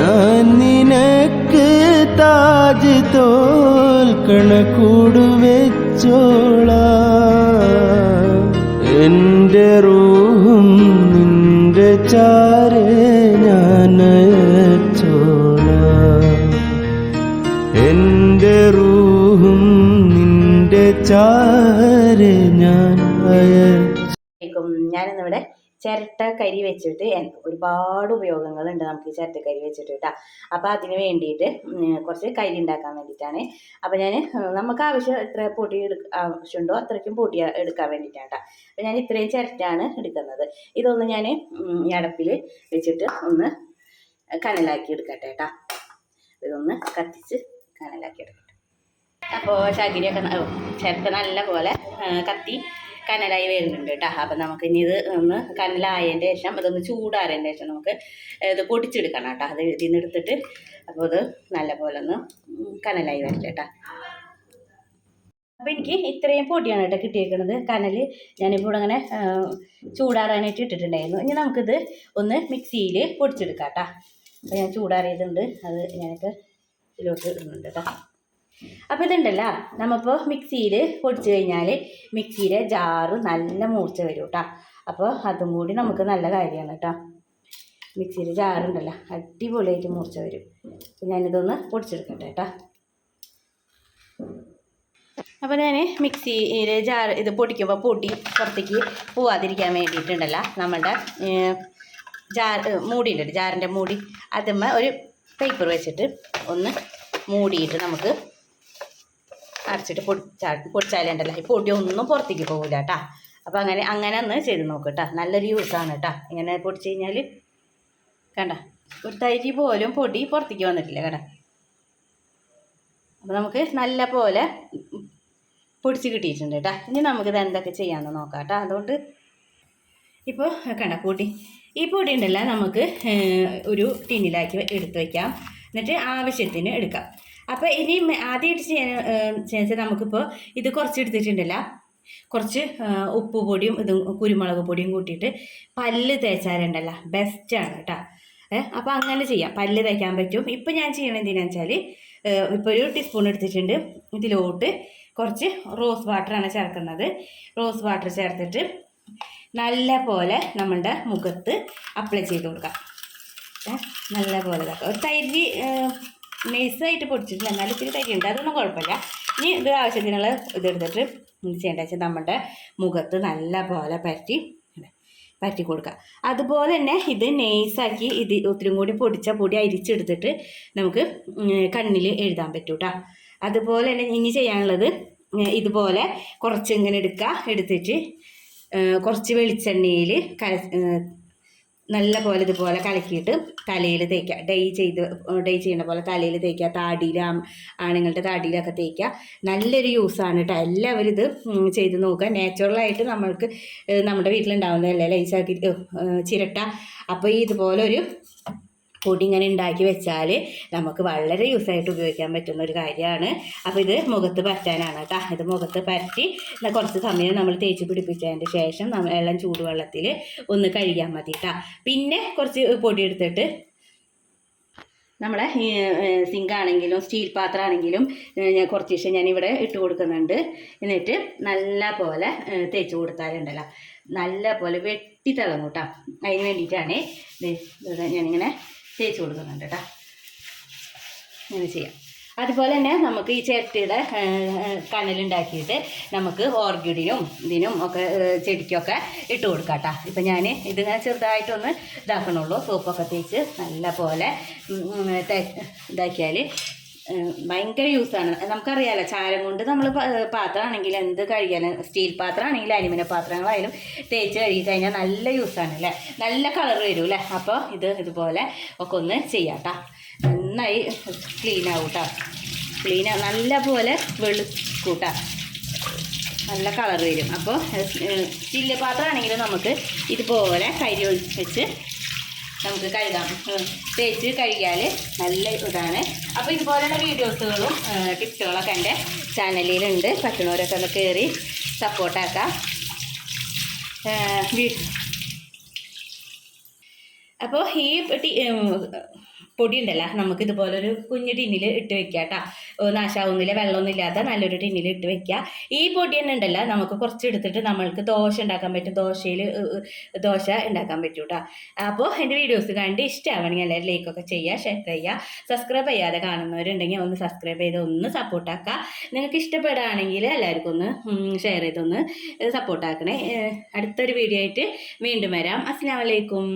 ഞാൻ നിനക്ക് താജ് തോൽക്കണ കൂടുവെച്ചോള എന്റെ റൂഹും നിന്റെ ചാരെ ഞാൻ അയച്ചോള. എന്റെ റൂഹും നിന്റെ ചാരെ ഞാൻ അയച്ചു ഞാനിന്നിവിടെ ചിരട്ട കരി വെച്ചിട്ട് ഒരുപാട് ഉപയോഗങ്ങളുണ്ട് നമുക്ക് ഈ ചിരട്ടക്കരി വെച്ചിട്ട് കേട്ടോ അപ്പോൾ അതിന് വേണ്ടിയിട്ട് കുറച്ച് കരി ഉണ്ടാക്കാൻ വേണ്ടിയിട്ടാണ് അപ്പോൾ ഞാൻ നമുക്ക് ആവശ്യം എത്ര പൊടി ആവശ്യമുണ്ടോ അത്രയ്ക്കും പൊടി എടുക്കാൻ വേണ്ടിയിട്ടാണ് കേട്ടോ അപ്പോൾ ഞാൻ ഇത്രയും ചിരട്ടയാണ് എടുക്കുന്നത്. ഇതൊന്ന് ഞാൻ അടപ്പിൽ വെച്ചിട്ട് ഒന്ന് കനലാക്കി എടുക്കട്ടെ കേട്ടോ ഇതൊന്ന് കത്തിച്ച് കനലാക്കി എടുക്കട്ടെ. അപ്പോൾ ചകിരിയൊക്കെ ചിരട്ട നല്ല പോലെ കത്തി കനലായി വരുന്നുണ്ട് കേട്ടോ. അപ്പം നമുക്ക് ഇനി ഇത് ഒന്ന് കനലായതിന്റെ ശേഷം ഇതൊന്ന് ചൂടാറിയതിന്റെ ശേഷം നമുക്ക് ഇത് പൊടിച്ചെടുക്കണം കേട്ടോ. അത് ഇതിൽ എടുത്തിട്ട് അപ്പോൾ ഇത് നല്ല പോലെ ഒന്ന് കനലായി വരട്ടെ കേട്ടോ. അപ്പോൾ എനിക്ക് ഇത്രയും പൊടിയാണ് കേട്ടോ കിട്ടിയേക്കുന്നത് കനൽ ഞാനിപ്പോൾ അങ്ങനെ ചൂടാറാനായിട്ട് ഇട്ടിട്ടുണ്ടായിരുന്നു. ഇനി നമുക്കിത് ഒന്ന് മിക്സിയിൽ പൊടിച്ചെടുക്കാം കേട്ടോ. അപ്പോൾ ഞാൻ ചൂടാറിയതുണ്ട്. അത് ഞാനിപ്പോൾ ഇതിലോട്ട് ഇടുന്നുണ്ട് കേട്ടോ. അപ്പോൾ ഇതുണ്ടല്ല. നമ്മളിപ്പോൾ മിക്സിയിൽ പൊടിച്ച് കഴിഞ്ഞാൽ മിക്സിയിലെ ജാറ് നല്ല മൂർച്ച വരും കേട്ടോ അപ്പോൾ അതും കൂടി നമുക്ക് നല്ല കാര്യമാണ് കേട്ടോ മിക്സിയിൽ ജാറുണ്ടല്ലോ. അടിപൊളിയായിട്ട് മൂർച്ച വരും. ഞാനിതൊന്ന് പൊടിച്ചെടുക്കട്ടെ കേട്ടോ അപ്പോൾ ഞാൻ മിക്സിയിലെ ജാർ ഇത് പൊടിക്കുമ്പോൾ പൊട്ടി പുറത്തേക്ക് പോവാതിരിക്കാൻ വേണ്ടിയിട്ടുണ്ടല്ലോ. നമ്മളുടെ ജാർ മൂടി ഉണ്ട് ജാറിന്റെ മൂടി. അതുമ്മ ഒരു പേപ്പർ വെച്ചിട്ട് ഒന്ന് മൂടിയിട്ട് നമുക്ക് അടച്ചിട്ട് പൊടിച്ചാ പൊടിച്ചാലുണ്ടല്ലോ ഈ പൊടി ഒന്നും പുറത്തേക്ക് പോകില്ല കേട്ടാ. അപ്പോൾ അങ്ങനെ അങ്ങനെ ഒന്ന് ചെയ്ത് നോക്ക് കേട്ടോ. നല്ലൊരു യൂസാണ് കേട്ടോ. ഇങ്ങനെ പൊടിച്ച് കഴിഞ്ഞാൽ കണ്ട? ഒരു തരി പോലും പൊടി പുറത്തേക്ക് വന്നിട്ടില്ല കേട്ടോ അപ്പോൾ നമുക്ക് നല്ല പോലെ പൊടിച്ച് കിട്ടിയിട്ടുണ്ട് കേട്ടോ. ഇനി നമുക്കിത് എന്തൊക്കെ ചെയ്യാമെന്ന് നോക്കാം കേട്ടോ. അതുകൊണ്ട് ഇപ്പോൾ കണ്ട പൊടി. ഈ പൊടി ഉണ്ടല്ലോ നമുക്ക് ഒരു ടിന്നിലാക്കി എടുത്ത് വയ്ക്കാം എന്നിട്ട് ആവശ്യത്തിന് എടുക്കാം. അപ്പോൾ ഇനി ആദ്യമായിട്ട് ചെയ്യാൻ ചെയ്യാൻ നമുക്കിപ്പോൾ ഇത് കുറച്ച് എടുത്തിട്ടുണ്ടല്ലോ. കുറച്ച് ഉപ്പ് പൊടിയും ഇതും കുരുമുളക് പൊടിയും കൂട്ടിയിട്ട് പല്ല് തേച്ചാലുണ്ടല്ലോ. ബെസ്റ്റാണ് കേട്ടോ ഏഹ് അപ്പോൾ അങ്ങനെ ചെയ്യാം. പല്ല് തേക്കാൻ പറ്റും. ഇപ്പം ഞാൻ ചെയ്യണത് എന്തിനാന്ന് വെച്ചാൽ ഇപ്പോൾ ഒരു ടീസ്പൂൺ എടുത്തിട്ടുണ്ട്. ഇതിലോട്ട് കുറച്ച് റോസ് വാട്ടറാണ് ചേർക്കുന്നത്. റോസ് വാട്ടർ ചേർത്തിട്ട് നല്ല പോലെ നമ്മളുടെ മുഖത്ത് അപ്ലൈ ചെയ്ത് കൊടുക്കാം. നല്ല പോലെ ഒരു തരി നൈസായിട്ട് പൊടിച്ചിട്ടില്ല എന്നാലും ഇത്തിരി തരിയുണ്ട് അതൊന്നും കുഴപ്പമില്ല. ഇനി ഇത് ആവശ്യത്തിനുള്ള ഇതെടുത്തിട്ട് എന്ത് ചെയ്യേണ്ടത് വെച്ചാൽ നമ്മുടെ മുഖത്ത് നല്ല പോലെ പറ്റി പറ്റി കൊടുക്കുക. അതുപോലെ തന്നെ ഇത് നെയ്സാക്കി ഇത് ഒത്തിരി കൂടി പൊടിച്ച പൊടി അരിച്ചെടുത്തിട്ട് നമുക്ക് കണ്ണിൽ എഴുതാൻ പറ്റും കേട്ടോ അതുപോലെ തന്നെ ഇനി ചെയ്യാനുള്ളത് ഇതുപോലെ കുറച്ച് ഇങ്ങനെ എടുക്കുക. എടുത്തിട്ട് കുറച്ച് വെളിച്ചെണ്ണയിൽ ഏഹ് നല്ല പോലെ ഇതുപോലെ കലക്കിയിട്ട് തലയിൽ തേക്കുക ഡൈ ചെയ്ത് ഡൈ ചെയ്യുന്ന പോലെ തലയിൽ തേക്കുക താടിയിൽ ആണുങ്ങളുടെ താടിയിലൊക്കെ തേക്കുക നല്ലൊരു യൂസാണ് കേട്ടോ എല്ലാവരും ഇത് ചെയ്ത് നോക്കുക നാച്ചുറലായിട്ട് നമ്മൾക്ക് നമ്മുടെ വീട്ടിലുണ്ടാവുന്നതല്ലേ? ലൈസാക്കി ചിരട്ട. അപ്പോൾ ഈ ഇതുപോലെ ഒരു പൊടി ഇങ്ങനെ ഉണ്ടാക്കി വെച്ചാൽ നമുക്ക് വളരെ യൂസായിട്ട് ഉപയോഗിക്കാൻ പറ്റുന്ന ഒരു കാര്യമാണ്. അപ്പോൾ ഇത് മുഖത്ത് പറ്റാനാണ് കേട്ടോ ഇത് മുഖത്ത് പറ്റി കുറച്ച് സമയം നമ്മൾ തേച്ച് പിടിപ്പിച്ചതിന്റെ ശേഷം നമ്മൾ എല്ലാം ചൂടുവെള്ളത്തിൽ ഒന്ന് കഴുകിയാൽ മതി കേട്ടോ പിന്നെ കുറച്ച് പൊടി എടുത്തിട്ട് നമ്മളെ സിങ്ക് ആണെങ്കിലും സ്റ്റീൽ പാത്രം ആണെങ്കിലും ഞാൻ കുറച്ച് ദിവസം ഞാനിവിടെ ഇട്ട് കൊടുക്കുന്നുണ്ട്. എന്നിട്ട് നല്ല പോലെ തേച്ച് കൊടുത്താലുണ്ടല്ലോ. നല്ല പോലെ വെട്ടി തിളങ്ങും കേട്ടോ അതിന് വേണ്ടിയിട്ടാണ് ഞാനിങ്ങനെ തേച്ച് കൊടുക്കുന്നുണ്ട് കേട്ടോ ഇങ്ങനെ ചെയ്യാം. അതുപോലെ തന്നെ നമുക്ക് ഈ ചിരട്ടയുടെ കനലുണ്ടാക്കിയിട്ട് നമുക്ക് ഓർക്കിഡിനും ഇതിനും ഒക്കെ ചെടിക്കൊക്കെ ഇട്ട് കൊടുക്കാം കേട്ടോ ഇപ്പം ഞാൻ ഇതിങ്ങനെ ചെറുതായിട്ടൊന്ന് ഇതാക്കണുള്ളൂ. സോപ്പൊക്കെ തേച്ച് നല്ല പോലെ ഇതാക്കിയാൽ ഭയങ്കര യൂസാണ് നമുക്കറിയാലോ ചാരം കൊണ്ട് നമ്മൾ പാത്രമാണെങ്കിൽ എന്ത് കഴിക്കാനും സ്റ്റീൽ പാത്രം പാത്രമാണെങ്കിലും അലുമിനിയം പാത്രങ്ങളായാലും തേച്ച് കഴുകി കഴിഞ്ഞാൽ നല്ല യൂസാണ് അല്ലേ? നല്ല കളർ വരും അല്ലേ? അപ്പോൾ ഇത് ഇതുപോലെ ഒക്കെ ഒന്ന് ചെയ്യാട്ടാ. നന്നായി ക്ലീൻ ആവൂട്ടാ. ക്ലീൻ നല്ല പോലെ വെളുക്കൂട്ടാ. നല്ല കളർ വരും. അപ്പോൾ സ്റ്റീൽ പാത്രമാണെങ്കിലും നമുക്ക് ഇതുപോലെ കരി വെച്ച് നമുക്ക് കഴുകാം. തേച്ച് കഴുകിയാൽ നല്ല ഇതാണ്. അപ്പോൾ ഇതുപോലെയുള്ള വീഡിയോസുകളും ടിപ്സുകളൊക്കെ എന്റെ ചാനലിലുണ്ട്. പറ്റുന്നവരൊക്കെ ഒന്ന് കയറി സപ്പോർട്ടാക്കാം അപ്പോൾ ഈ പൊടി ഉണ്ടല്ലോ നമുക്ക് ഇതുപോലൊരു കുഞ്ഞു ടിന്നിൽ ഇട്ട് വെക്കാം കേട്ടോ നാശാവുന്നില്ല വെള്ളമൊന്നും ഇല്ലാത്ത നല്ലൊരു ടിന്നിൽ ഇട്ട് വെക്കുക ഈ പൊടി തന്നെ ഉണ്ടല്ലോ. നമുക്ക് കുറച്ച് എടുത്തിട്ട് നമ്മൾക്ക് ദോശ ഉണ്ടാക്കാൻ പറ്റും. ദോശയിൽ ദോശ ഉണ്ടാക്കാൻ പറ്റും കേട്ടോ അപ്പോൾ എന്റെ വീഡിയോസ് കണ്ട് ഇഷ്ടമാവണമെങ്കിൽ എല്ലാവരും ലൈക്കൊക്കെ ചെയ്യുക ഷെയർ ചെയ്യുക സബ്സ്ക്രൈബ് ചെയ്യാതെ കാണുന്നവരുണ്ടെങ്കിൽ ഒന്ന് സബ്സ്ക്രൈബ് ചെയ്ത് ഒന്ന് സപ്പോർട്ടാക്കുക നിങ്ങൾക്ക് ഇഷ്ടപ്പെടുകയാണെങ്കിൽ എല്ലാവർക്കും ഒന്ന് ഷെയർ ചെയ്തൊന്ന് സപ്പോർട്ടാക്കണേ അടുത്തൊരു വീഡിയോ ആയിട്ട് വീണ്ടും വരാം. അസ്സാം വലൈക്കും